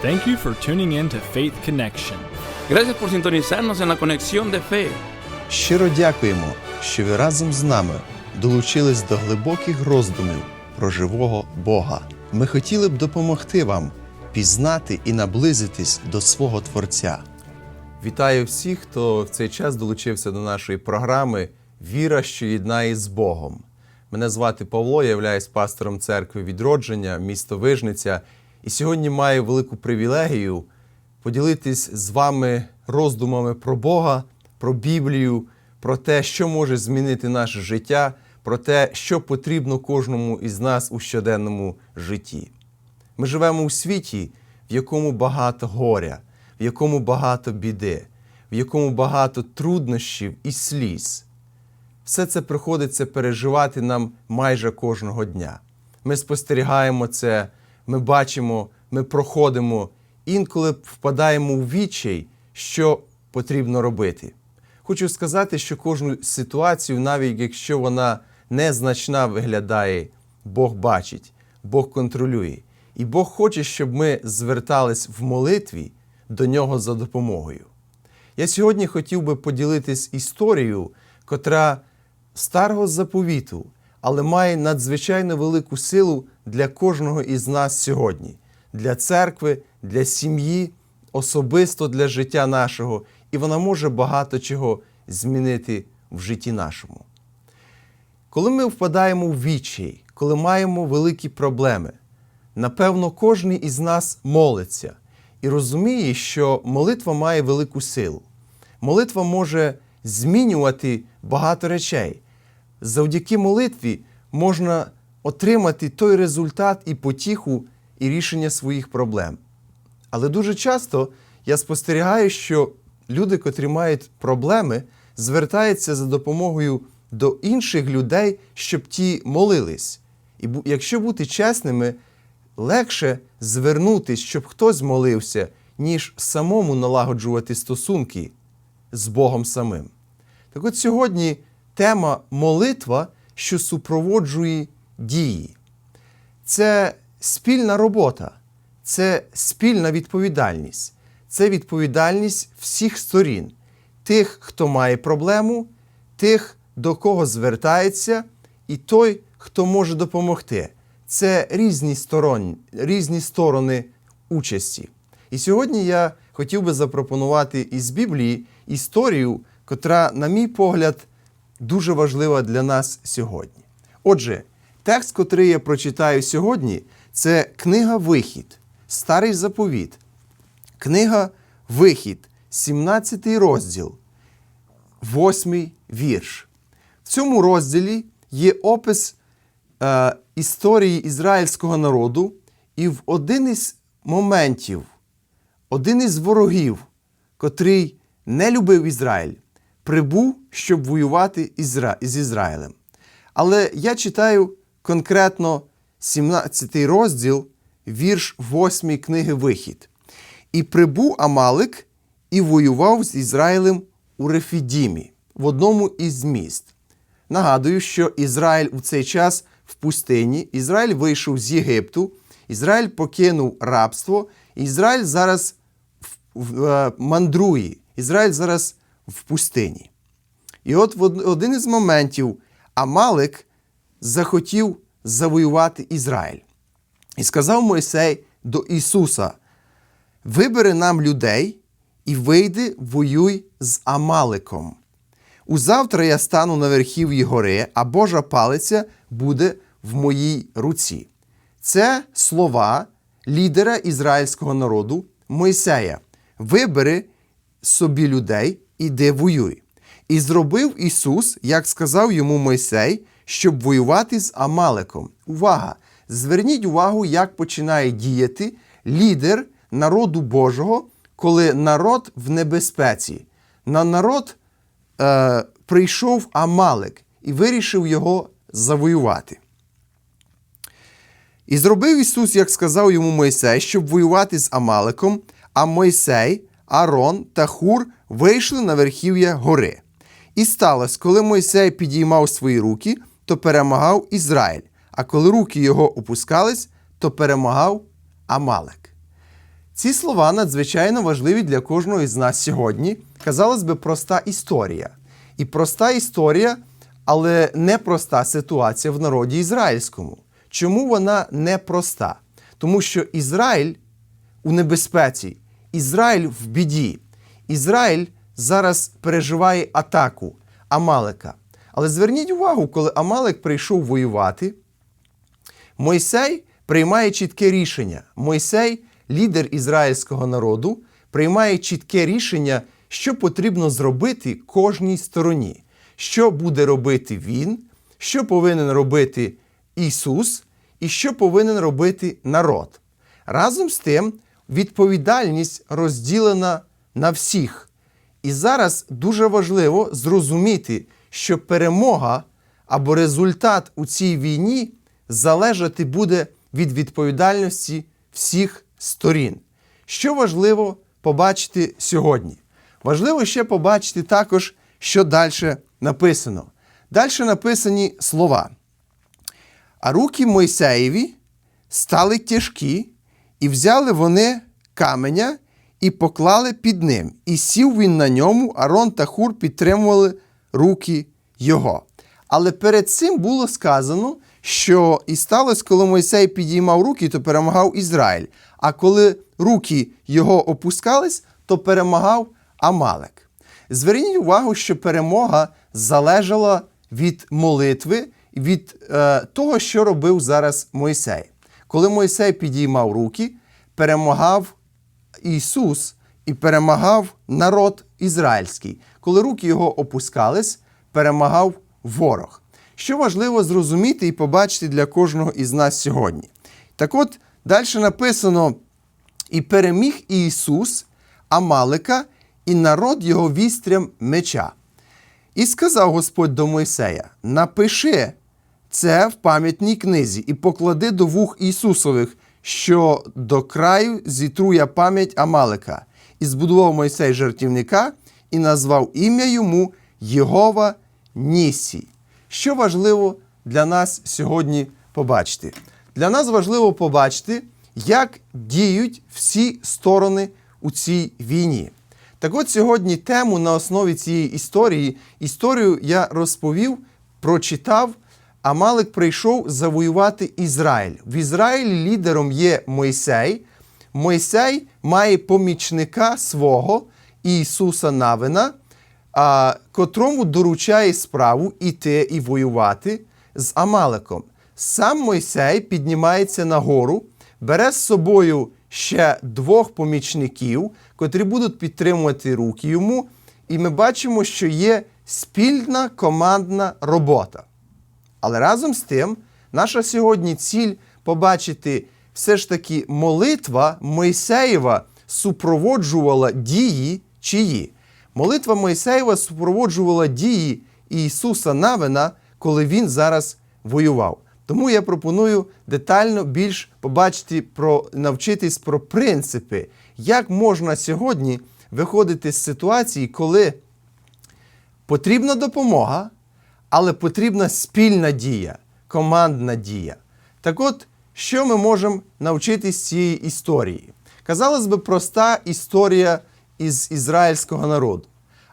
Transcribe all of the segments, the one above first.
Thank you for tuning in to Faith Connection. Gracias por sintonizarnos en la conexión de fe. Щиро дякуємо, що ви разом з нами долучились до глибоких роздумів про живого Бога. Ми хотіли б допомогти вам пізнати і наблизитись до свого Творця. Вітаю всіх, хто в цей час долучився до нашої програми Віра, що єднає з Богом. Мене звати Павло, я являюсь пастором церкви відродження, місто Вижниця, і сьогодні маю велику привілегію поділитись з вами роздумами про Бога, про Біблію, про те, що може змінити наше життя, про те, що потрібно кожному із нас у щоденному житті. Ми живемо у світі, в якому багато горя, в якому багато біди, в якому багато труднощів і сліз. Все це приходиться переживати нам майже кожного дня. Ми спостерігаємо це, ми бачимо, ми проходимо, інколи впадаємо у відчай, що потрібно робити. Хочу сказати, що кожну ситуацію, навіть якщо вона незначна виглядає, Бог бачить, Бог контролює. І Бог хоче, щоб ми звертались в молитві до нього за допомогою. Я сьогодні хотів би поділитись історією, котра старого заповіту, але має надзвичайно велику силу для кожного із нас сьогодні, для церкви, для сім'ї, особисто для життя нашого, і вона може багато чого змінити в житті нашому. Коли ми впадаємо в відчай, коли маємо великі проблеми, напевно, кожен із нас молиться і розуміє, що молитва має велику силу. Молитва може змінювати багато речей. Завдяки молитві можна отримати той результат і потіху, і рішення своїх проблем. Але дуже часто я спостерігаю, що люди, котрі мають проблеми, звертаються за допомогою до інших людей, щоб ті молились. І якщо бути чесними, легше звернутись, щоб хтось молився, ніж самому налагоджувати стосунки з Богом самим. Так от сьогодні тема молитва, що супроводжує дії. Це спільна робота, це спільна відповідальність, це відповідальність всіх сторін, тих, хто має проблему, тих, до кого звертається, і той, хто може допомогти. Це різні сторони, різні сторони участі. І сьогодні я хотів би запропонувати із Біблії історію, котра, на мій погляд, дуже важлива для нас сьогодні. Отже, текст, котрий я прочитаю сьогодні, це книга Вихід, Старий заповіт, книга Вихід, 17 розділ, 8 вірш. В цьому розділі є опис е, історії ізраїльського народу, і в один із моментів, один із ворогів, котрий не любив Ізраїль, прибув, щоб воювати з Ізраїлем. Але я читаю конкретно 17 розділ, вірш 8 книги Вихід. І прибув Амалик і воював з Ізраїлем у Рефідімі, в одному із міст. Нагадую, що Ізраїль у цей час в пустині, Ізраїль вийшов з Єгипту, Ізраїль покинув рабство, Ізраїль зараз е, мандрує, Ізраїль зараз в пустині. І от в один із моментів Амалик захотів завоювати Ізраїль. І сказав Мойсей до Ісуса: Вибери нам людей і вийди, воюй з Амаликом. Узавтра я стану на верхів'ї гори, а Божа палиця буде в моїй руці. Це слова лідера ізраїльського народу Мойсея. Вибери собі людей, іди воюй. І зробив Ісус, як сказав йому Мойсей, щоб воювати з Амалеком. Увага! Зверніть увагу, як починає діяти лідер народу Божого, коли народ в небезпеці. На народ е, прийшов Амалек і вирішив його завоювати. І зробив Ісус, як сказав йому Мойсей, щоб воювати з Амалеком, а Мойсей, Арон та Хур вийшли на верхів'я гори. І сталося, коли Мойсей підіймав свої руки, то перемагав Ізраїль, а коли руки його опускались, то перемагав Амалек. Ці слова надзвичайно важливі для кожного із нас сьогодні. Казалось би, проста історія. І проста історія, але непроста ситуація в народі ізраїльському. Чому вона непроста? Тому що Ізраїль у небезпеці, Ізраїль в біді. Ізраїль зараз переживає атаку Амалика. Але зверніть увагу, коли Амалик прийшов воювати, Мойсей приймає чітке рішення. Мойсей, лідер ізраїльського народу, приймає чітке рішення, що потрібно зробити кожній стороні. Що буде робити він, що повинен робити Ісус, і що повинен робити народ. Разом з тим, відповідальність розділена на всіх. І зараз дуже важливо зрозуміти, що перемога або результат у цій війні залежати буде від відповідальності всіх сторін. Що важливо побачити сьогодні? Важливо ще побачити також, що далі написано. Далі написані слова. А руки Мойсеєві стали тяжкі, і взяли вони каменя і поклали під ним. І сів він на ньому, Арон та Хур підтримували руки його. Але перед цим було сказано, що і сталося, коли Мойсей підіймав руки, то перемагав Ізраїль. А коли руки його опускались, то перемагав Амалек. Зверніть увагу, що перемога залежала від молитви, від е, того, що робив зараз Мойсей. Коли Мойсей підіймав руки, перемагав Ісус і перемагав народ ізраїльський. Коли руки його опускались, перемагав ворог. Що важливо зрозуміти і побачити для кожного із нас сьогодні. Так от, далі написано: і переміг Ісус Амалика, і народ його вістрям меча. І сказав Господь до Мойсея: Напиши це в пам'ятній книзі і поклади до вух Ісусових, що до краю зітрує пам'ять Амалика. І збудував Мойсей жертівника і назвав ім'я йому Єгова Нісі. Що важливо для нас сьогодні побачити? Для нас важливо побачити, як діють всі сторони у цій війні. Так от сьогодні тему на основі цієї історії. Історію я розповів, прочитав. Амалик прийшов завоювати Ізраїль. В Ізраїлі лідером є Мойсей. Мойсей має помічника свого Ісуса Навина, а, котрому доручає справу іти і воювати з Амаликом. Сам Мойсей піднімається на гору, бере з собою ще двох помічників, котрі будуть підтримувати руки йому. І ми бачимо, що є спільна командна робота. Але разом з тим, наша сьогодні ціль побачити все ж таки молитва Мойсеєва супроводжувала дії чиї. Молитва Мойсеєва супроводжувала дії Ісуса Навина, коли він зараз воював. Тому я пропоную детально більш побачити про навчитись про принципи, як можна сьогодні виходити з ситуації, коли потрібна допомога, але потрібна спільна дія, командна дія. Так от, що ми можемо навчитись з цієї історії? Казалось би, проста історія із ізраїльського народу.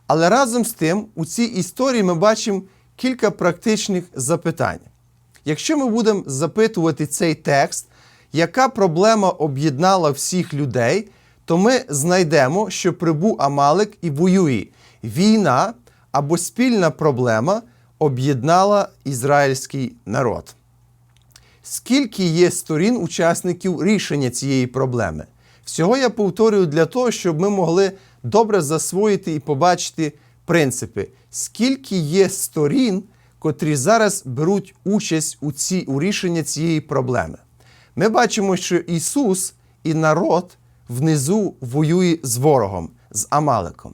Але разом з тим, у цій історії ми бачимо кілька практичних запитань. Якщо ми будемо запитувати цей текст, яка проблема об'єднала всіх людей, то ми знайдемо, що прибув Амалик і воює. Війна або спільна проблема об'єднала ізраїльський народ. Скільки є сторін учасників рішення цієї проблеми? Всього я повторюю для того, щоб ми могли добре засвоїти і побачити принципи, скільки є сторін, котрі зараз беруть участь у, ці, у рішенні цієї проблеми. Ми бачимо, що Ісус і народ внизу воює з ворогом, з Амаликом.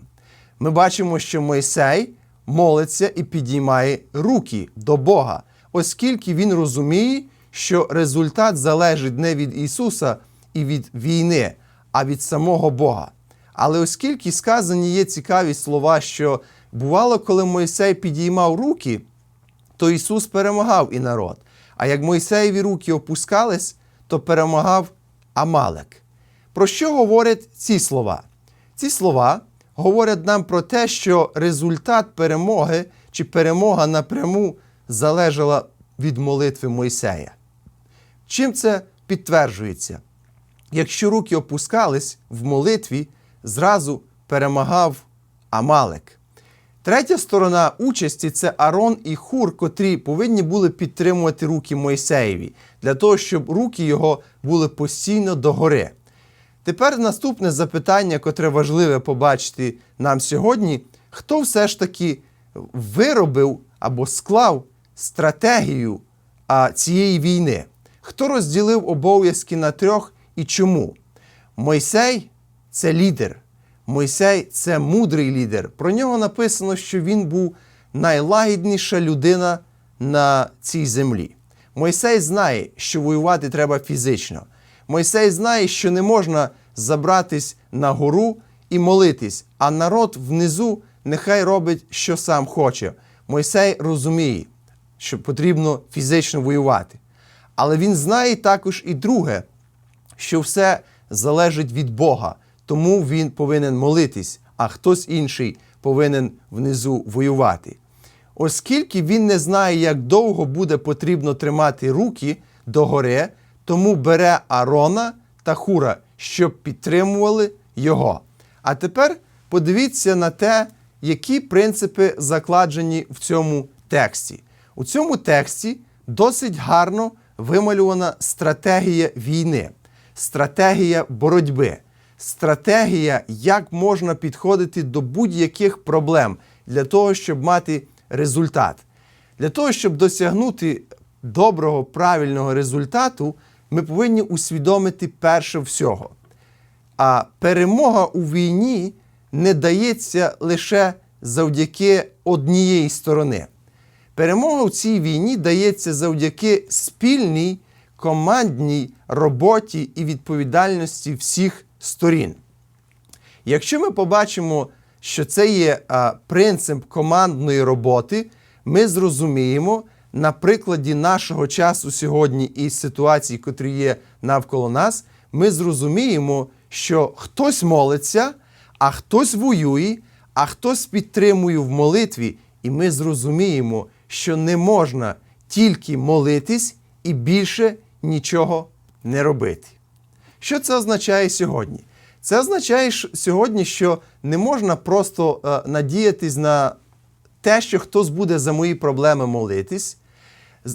Ми бачимо, що Мойсей молиться і підіймає руки до Бога, оскільки він розуміє, що результат залежить не від Ісуса і від війни, а від самого Бога. Але оскільки сказані є цікаві слова, що бувало, коли Мойсей підіймав руки, то Ісус перемагав і народ. А як Мойсеєві руки опускались, то перемагав Амалек. Про що говорять ці слова? Ці слова говорять нам про те, що результат перемоги чи перемога напряму залежала від молитви Мойсея. Чим це підтверджується? Якщо руки опускались в молитві, зразу перемагав Амалек. Третя сторона участі це Арон і Хур, котрі повинні були підтримувати руки Мойсеєві, для того, щоб руки його були постійно догори. Тепер наступне запитання, котре важливе побачити нам сьогодні: хто все ж таки виробив або склав стратегію а, цієї війни? Хто розділив обов'язки на трьох і чому? Мойсей це лідер. Мойсей це мудрий лідер. Про нього написано, що він був найлагідніша людина на цій землі. Мойсей знає, що воювати треба фізично. Мойсей знає, що не можна забратись на гору і молитись, а народ внизу нехай робить, що сам хоче. Мойсей розуміє, що потрібно фізично воювати. Але він знає також і друге, що все залежить від Бога, тому він повинен молитись, а хтось інший повинен внизу воювати. Оскільки він не знає, як довго буде потрібно тримати руки догори, тому бере Арона та Хура, щоб підтримували його. А тепер подивіться на те, які принципи закладені в цьому тексті. У цьому тексті досить гарно вималювана стратегія війни, стратегія боротьби, стратегія, як можна підходити до будь-яких проблем для того, щоб мати результат. Для того, щоб досягнути доброго, правильного результату, ми повинні усвідомити перше всього. А перемога у війні не дається лише завдяки однієї сторони. Перемога у цій війні дається завдяки спільній командній роботі і відповідальності всіх сторін. Якщо ми побачимо, що це є принцип командної роботи, ми зрозуміємо на прикладі нашого часу сьогодні і ситуацій, котрі є навколо нас, ми зрозуміємо, що хтось молиться, а хтось воює, а хтось підтримує в молитві, і ми зрозуміємо, що не можна тільки молитись і більше нічого не робити. Що це означає сьогодні? Це означає сьогодні, що не можна просто е, надіятись на те, що хтось буде за мої проблеми молитись,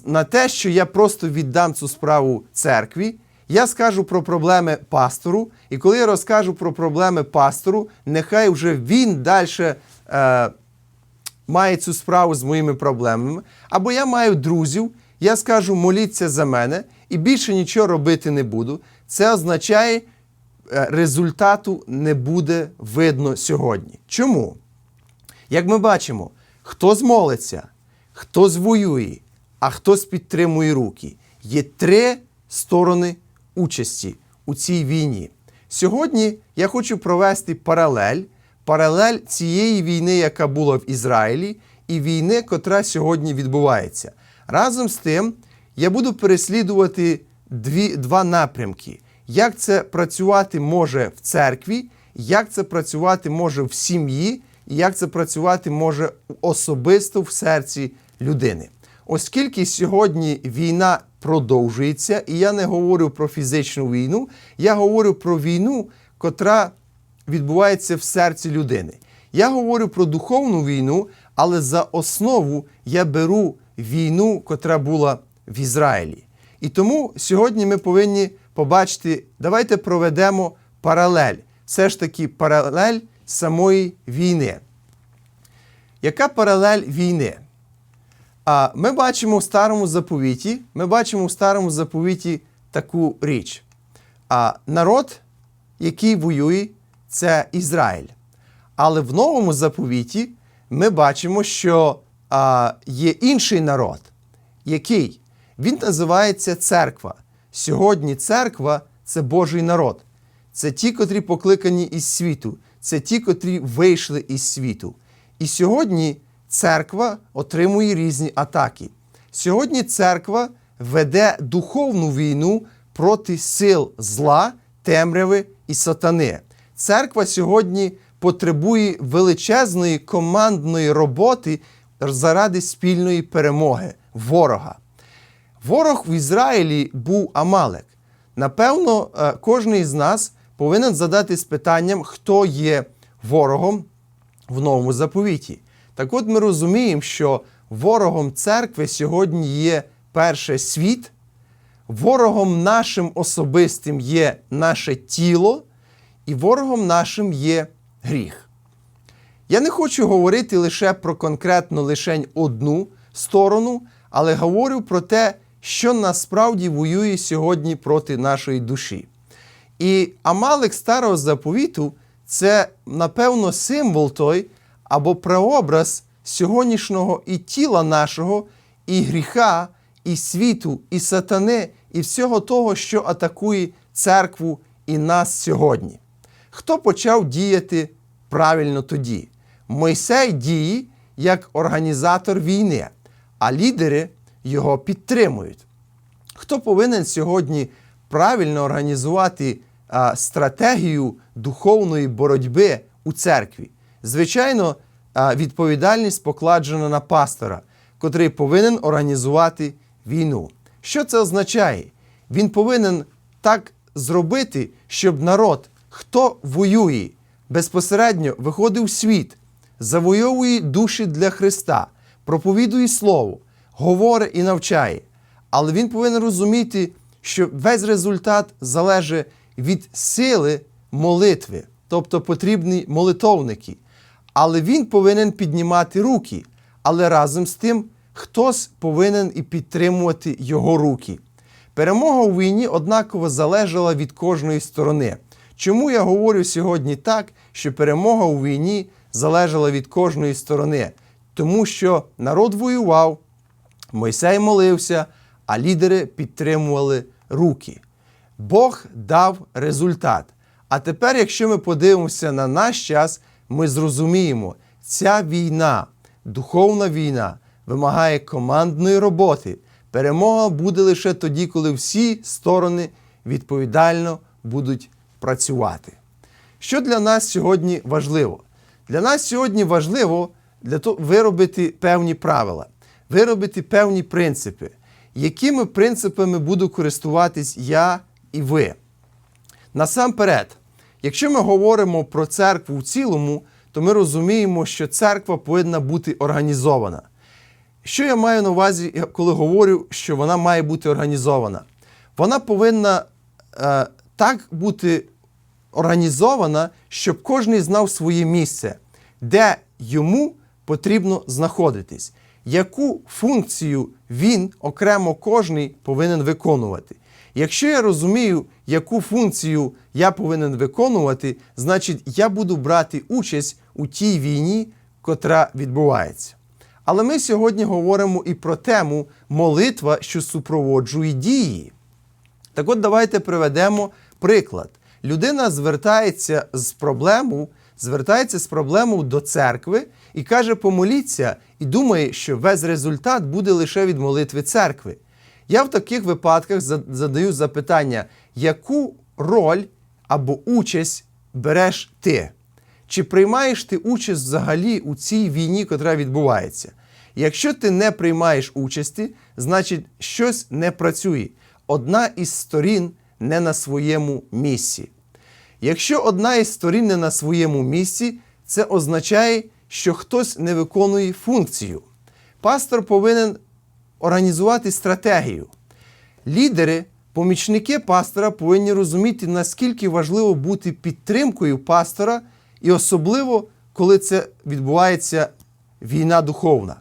на те, що я просто віддам цю справу церкві. Я скажу про проблеми пастору, і коли я розкажу про проблеми пастору, нехай вже він далі е, має цю справу з моїми проблемами. Або я маю друзів, я скажу моліться за мене і більше нічого робити не буду. Це означає, е, результату не буде видно сьогодні. Чому? Як ми бачимо, хтось молиться, хтось воює, а хтось підтримує руки. Є три сторони участі у цій війні. Сьогодні я хочу провести паралель, паралель цієї війни, яка була в Ізраїлі, і війни, котра сьогодні відбувається. Разом з тим, я буду переслідувати дві, два напрямки. Як це працювати може в церкві, як це працювати може в сім'ї, і як це працювати може особисто в серці людини. Оскільки сьогодні війна продовжується, і я не говорю про фізичну війну, я говорю про війну, котра відбувається в серці людини. Я говорю про духовну війну, але за основу я беру війну, котра була в Ізраїлі. І тому сьогодні ми повинні побачити, давайте проведемо паралель, все ж таки паралель самої війни. Яка паралель війни? А ми бачимо в старому заповіті, ми бачимо в старому заповіті таку річ. А народ, який воює, це Ізраїль. Але в новому заповіті ми бачимо, що а, є інший народ, який він називається церква. Сьогодні церква це Божий народ. Це ті, котрі покликані із світу, це ті, котрі вийшли із світу. І сьогодні церква отримує різні атаки. Сьогодні церква веде духовну війну проти сил зла, темряви і сатани. Церква сьогодні потребує величезної командної роботи заради спільної перемоги ворога. Ворог в Ізраїлі був Амалек. Напевно, е, кожен із нас повинен задатись питанням, хто є ворогом в новому заповіті. Так от ми розуміємо, що ворогом церкви сьогодні є перше світ, ворогом нашим особистим є наше тіло, і ворогом нашим є гріх. Я не хочу говорити лише про конкретно лише одну сторону, але говорю про те, що насправді воює сьогодні проти нашої душі. І Амалик старого заповіту це, напевно, символ той або прообраз сьогоднішнього і тіла нашого, і гріха, і світу, і сатани, і всього того, що атакує церкву і нас сьогодні. Хто почав діяти правильно тоді? Мойсей діє як організатор війни, а лідери його підтримують. Хто повинен сьогодні правильно організувати а, стратегію духовної боротьби у церкві? Звичайно, відповідальність покладена на пастора, котрий повинен організувати війну. Що це означає? Він повинен так зробити, щоб народ, хто воює, безпосередньо виходив в світ, завойовує душі для Христа, проповідує Слово, говорить і навчає. Але він повинен розуміти, що весь результат залежить від сили молитви, тобто потрібні молитовники. Але він повинен піднімати руки. Але разом з тим хтось повинен і підтримувати його руки. Перемога у війні однаково залежала від кожної сторони. Чому я говорю сьогодні так, що перемога у війні залежала від кожної сторони? Тому що народ воював, Мойсей молився, а лідери підтримували руки. Бог дав результат. А тепер, якщо ми подивимося на наш час, ми зрозуміємо, ця війна, духовна війна, вимагає командної роботи. Перемога буде лише тоді, коли всі сторони відповідально будуть працювати. Що для нас сьогодні важливо? Для нас сьогодні важливо для того виробити певні правила, виробити певні принципи, якими принципами буду користуватись я і ви. Насамперед, якщо ми говоримо про церкву в цілому, то ми розуміємо, що церква повинна бути організована. Що я маю на увазі, коли говорю, що вона має бути організована? Вона повинна е, так бути організована, щоб кожен знав своє місце, де йому потрібно знаходитись, яку функцію він окремо кожний повинен виконувати. Якщо я розумію, яку функцію я повинен виконувати, значить я буду брати участь у тій війні, котра відбувається. Але ми сьогодні говоримо і про тему молитва, що супроводжує дії. Так от давайте приведемо приклад. Людина звертається з проблемою, звертається з проблемою до церкви і каже, помоліться, і думає, що весь результат буде лише від молитви церкви. Я в таких випадках задаю запитання, яку роль або участь береш ти? Чи приймаєш ти участь взагалі у цій війні, яка відбувається? Якщо ти не приймаєш участі, значить щось не працює. Одна із сторін не на своєму місці. Якщо одна із сторін не на своєму місці, це означає, що хтось не виконує функцію. Пастор повинен організувати стратегію. Лідери, помічники пастора повинні розуміти, наскільки важливо бути підтримкою пастора, і особливо, коли це відбувається війна духовна.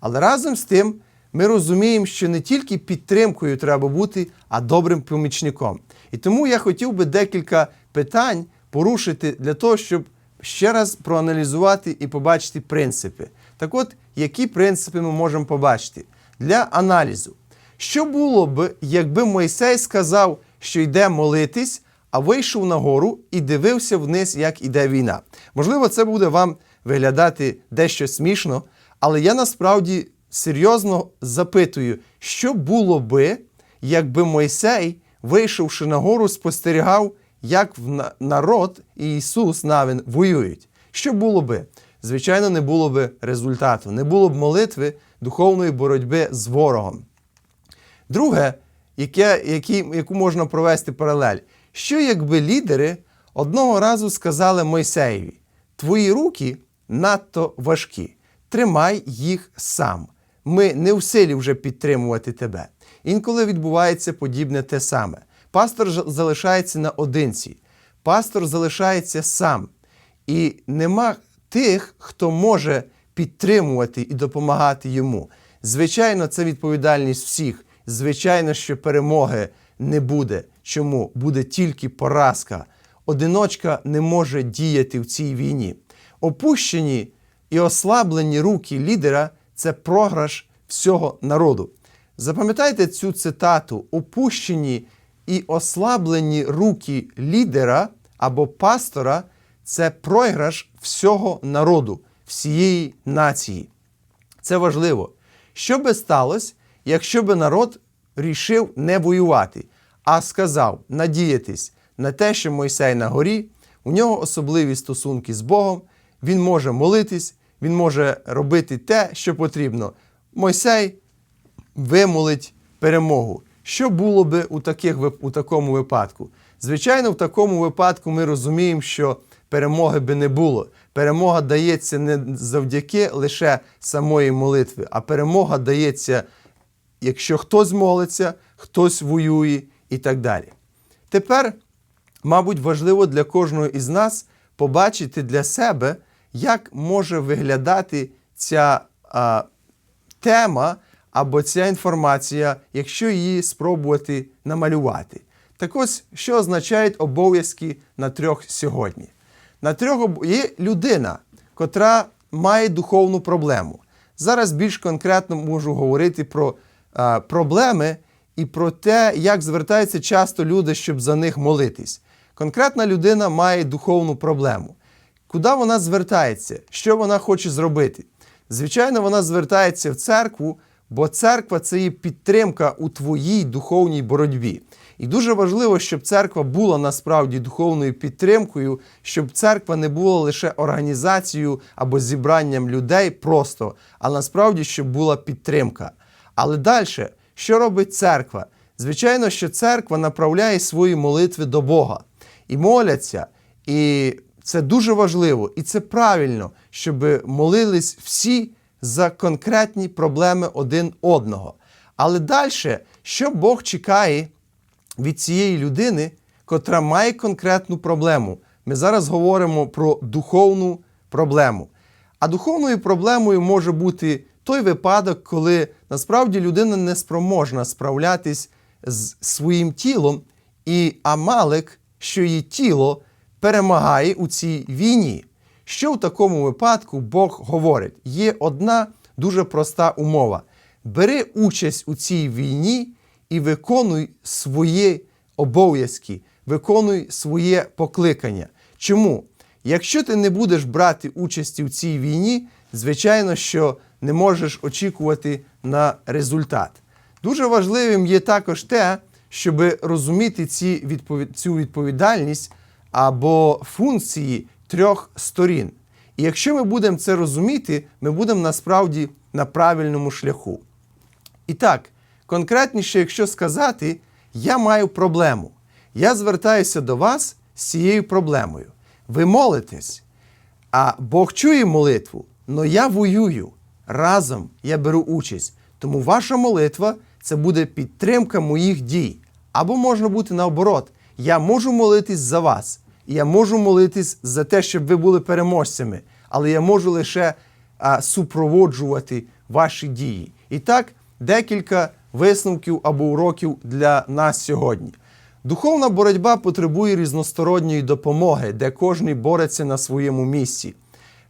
Але разом з тим ми розуміємо, що не тільки підтримкою треба бути, а добрим помічником. І тому я хотів би декілька питань порушити для того, щоб ще раз проаналізувати і побачити принципи. Так от, які принципи ми можемо побачити? Для аналізу. Що було б, якби Мойсей сказав, що йде молитись, а вийшов на гору і дивився вниз, як іде війна? Можливо, це буде вам виглядати дещо смішно, але я насправді серйозно запитую, що було би, якби Мойсей, вийшовши на гору, спостерігав, як народ і Ісус Навин воюють. Що було би? Звичайно, не було би результату, не було б молитви духовної боротьби з ворогом. Друге, яке, які, яку можна провести паралель. Що якби лідери одного разу сказали Мойсеєві: Твої руки надто важкі, тримай їх сам. Ми не в силі вже підтримувати тебе. Інколи відбувається подібне те саме. Пастор залишається наодинці, пастор залишається сам. І нема тих, хто може підтримувати і допомагати йому. Звичайно, це відповідальність всіх. Звичайно, що перемоги не буде. Чому? Буде тільки поразка. Одиночка не може діяти в цій війні. Опущені і ослаблені руки лідера це програш всього народу. Запам'ятайте цю цитату: опущені і ослаблені руки лідера або пастора це програш всього народу, всієї нації. Це важливо. Що би сталося, якщо би народ рішив не воювати, а сказав надіятись на те, що Мойсей на горі, у нього особливі стосунки з Богом, він може молитись, він може робити те, що потрібно. Мойсей вимолить перемогу. Що було би у, таких, у такому випадку? Звичайно, в такому випадку ми розуміємо, що перемоги би не було. Перемога дається не завдяки лише самої молитви, а перемога дається, якщо хтось молиться, хтось воює і так далі. Тепер, мабуть, важливо для кожного із нас побачити для себе, як може виглядати ця а, тема або ця інформація, якщо її спробувати намалювати. Так ось, що означають обов'язки на трьох сьогодні? На трьох є людина, котра має духовну проблему. Зараз більш конкретно можу говорити про е, проблеми і про те, як звертаються часто люди, щоб за них молитись. Конкретна людина має духовну проблему. Куди вона звертається? Що вона хоче зробити? Звичайно, вона звертається в церкву, бо церква це є підтримка у твоїй духовній боротьбі. І дуже важливо, щоб церква була насправді духовною підтримкою, щоб церква не була лише організацією або зібранням людей просто, а насправді, щоб була підтримка. Але далі, що робить церква? Звичайно, що церква направляє свої молитви до Бога і моляться. І це дуже важливо, і це правильно, щоб молились всі за конкретні проблеми один одного. Але далі, що Бог чекає від цієї людини, котра має конкретну проблему? Ми зараз говоримо про духовну проблему. А духовною проблемою може бути той випадок, коли насправді людина не спроможна справлятись з своїм тілом, і Амалек, що її тіло, перемагає у цій війні. Що в такому випадку Бог говорить? Є одна дуже проста умова: бери участь у цій війні і виконуй свої обов'язки, виконуй своє покликання. Чому? Якщо ти не будеш брати участі в цій війні, звичайно, що не можеш очікувати на результат. Дуже важливим є також те, щоб розуміти ці відпові- цю відповідальність або функції трьох сторін. І якщо ми будемо це розуміти, ми будемо насправді на правильному шляху. І так, конкретніше, якщо сказати, я маю проблему. Я звертаюся до вас з цією проблемою. Ви молитесь, а Бог чує молитву, але я воюю. Разом я беру участь. Тому ваша молитва це буде підтримка моїх дій. Або можна бути наоборот. Я можу молитись за вас. Я можу молитись за те, щоб ви були переможцями, але я можу лише а, супроводжувати ваші дії. І так, декілька висновків або уроків для нас сьогодні. Духовна боротьба потребує різносторонньої допомоги, де кожен бореться на своєму місці.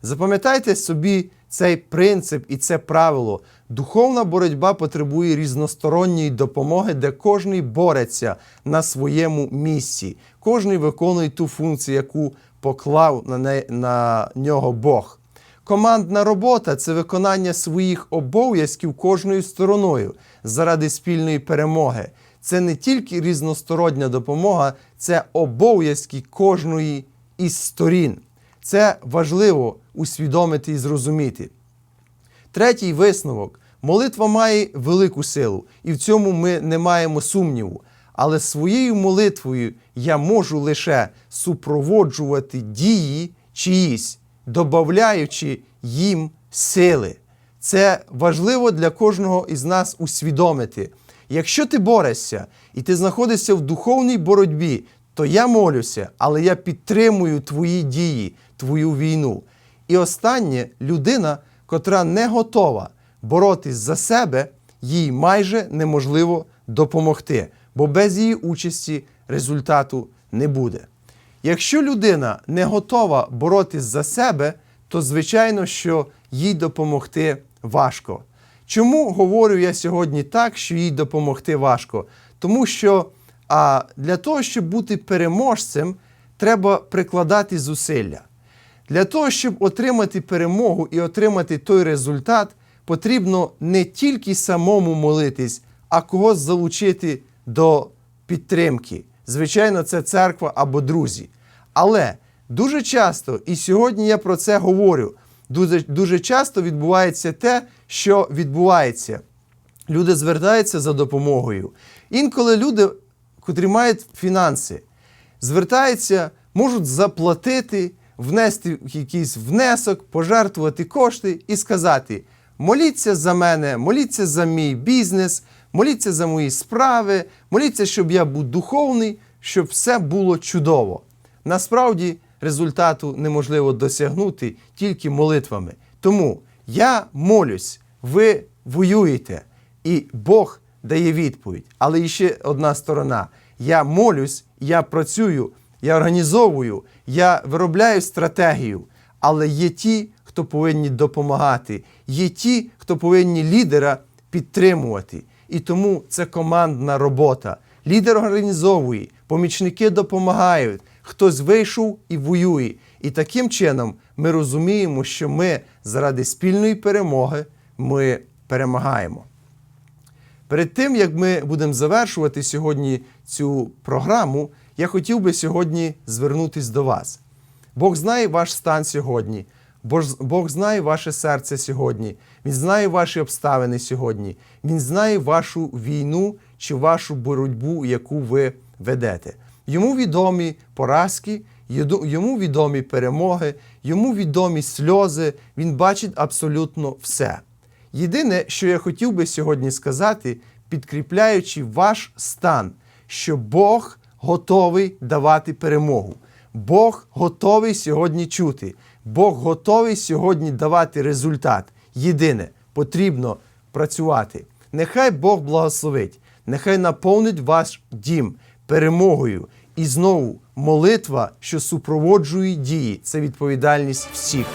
Запам'ятайте собі цей принцип і це правило. Духовна боротьба потребує різносторонньої допомоги, де кожен бореться на своєму місці. Кожен виконує ту функцію, яку поклав на, не, на нього Бог. Командна робота це виконання своїх обов'язків кожною стороною заради спільної перемоги. це не тільки різностороння допомога, це обов'язки кожної із сторін. Це важливо усвідомити і зрозуміти. Третій висновок. Молитва має велику силу, і в цьому ми не маємо сумніву. Але своєю молитвою я можу лише супроводжувати дії чиїсь, додаючи їм сили. Це важливо для кожного із нас усвідомити. Якщо ти борешся і ти знаходишся в духовній боротьбі, то я молюся, але я підтримую твої дії, твою війну. І останнє людина, котра не готова боротись за себе, їй майже неможливо допомогти, бо без її участі результату не буде. Якщо людина не готова боротись за себе, то звичайно, що їй допомогти важко. Чому говорю я сьогодні так, що їй допомогти важко? Тому що а, для того, щоб бути переможцем, треба прикладати зусилля. Для того, щоб отримати перемогу і отримати той результат, потрібно не тільки самому молитись, а когось залучити до підтримки. Звичайно, це церква або друзі. Але дуже часто, і сьогодні я про це говорю, дуже, дуже часто відбувається те, що відбувається. Люди звертаються за допомогою. Інколи люди, котрі мають фінанси, звертаються, можуть заплатити, внести якийсь внесок, пожертвувати кошти і сказати: моліться за мене, моліться за мій бізнес, моліться за мої справи, моліться, щоб я був духовний, щоб все було чудово. Насправді результату неможливо досягнути тільки молитвами. Тому я молюсь, ви воюєте, і Бог дає відповідь. Але ще одна сторона: я молюсь, я працюю, я організовую, я виробляю стратегію. Але є ті, хто повинні допомагати, є ті, хто повинні лідера підтримувати. І тому це командна робота. Лідер організовує, помічники допомагають, хтось вийшов і воює. І таким чином ми розуміємо, що ми заради спільної перемоги ми перемагаємо. Перед тим, як ми будемо завершувати сьогодні цю програму, я хотів би сьогодні звернутися до вас. Бог знає ваш стан сьогодні. Бог знає ваше серце сьогодні. Він знає ваші обставини сьогодні. Він знає вашу війну чи вашу боротьбу, яку ви ведете. Йому відомі поразки, йому відомі перемоги, йому відомі сльози. Він бачить абсолютно все. Єдине, що я хотів би сьогодні сказати, підкріпляючи ваш стан, що Бог готовий давати перемогу. Бог готовий сьогодні чути. Бог готовий сьогодні давати результат. Єдине, потрібно працювати. Нехай Бог благословить, нехай наповнить ваш дім перемогою. І знову молитва, що супроводжує дії, це відповідальність всіх.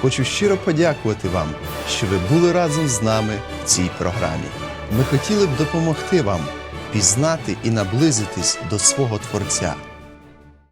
Хочу щиро подякувати вам, що ви були разом з нами в цій програмі. Ми хотіли б допомогти вам пізнати і наблизитись до свого Творця.